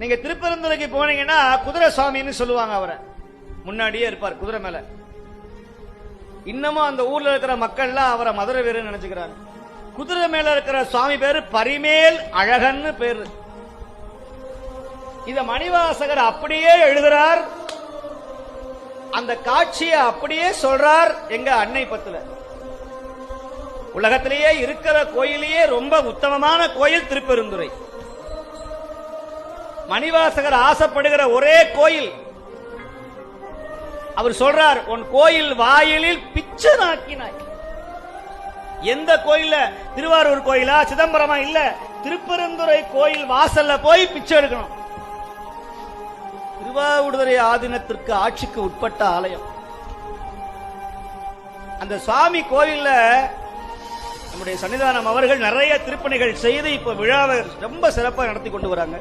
நீங்க திருப்பெருந்துறைக்கு போனீங்கன்னா குதிரை சுவாமின்னு சொல்லுவாங்க அவரை. முன்னாடியே இருப்பார் குதிரை மேல. இன்னமும் அந்த ஊர்ல இருக்கிற மக்கள்லாம் அவரை மதுரை வீரன் நினைச்சுக்கிறாங்க குதிரை மேல இருக்கிற சுவாமி பேரு பரிமேல் அழகன்னு பேரு. இத மணிவாசகர் அப்படியே எழுதுறார். அந்த காட்சியை அப்படியே சொல்றார் எங்க அன்னை பத்துல. உலகத்திலேயே இருக்கிற கோயிலேயே ரொம்ப உத்தமமான கோயில் திருப்பெருந்துறை. மணிவாசகர் ஆசைப்படுகிற ஒரே கோயில். அவர் சொல்றார் உன் கோயில் வாயிலில் பிச்சை நாக்கினாய். எந்த கோயில திருவாரூர் கோயிலா? சிதம்பரமா? இல்ல திருப்பெருந்துறை கோயில் வாசல்ல போய் பிச்சை எடுக்கணும். திருவாவூடுதுறை ஆதீனத்திற்கு ஆட்சிக்கு உட்பட்ட ஆலயம். அந்த சுவாமி கோயில்ல நம்முடைய சன்னிதானம் அவர்கள் நிறைய திருப்பணிகள் செய்து இப்ப விழாவை ரொம்ப சிறப்பாக நடத்தி கொண்டு வராங்க.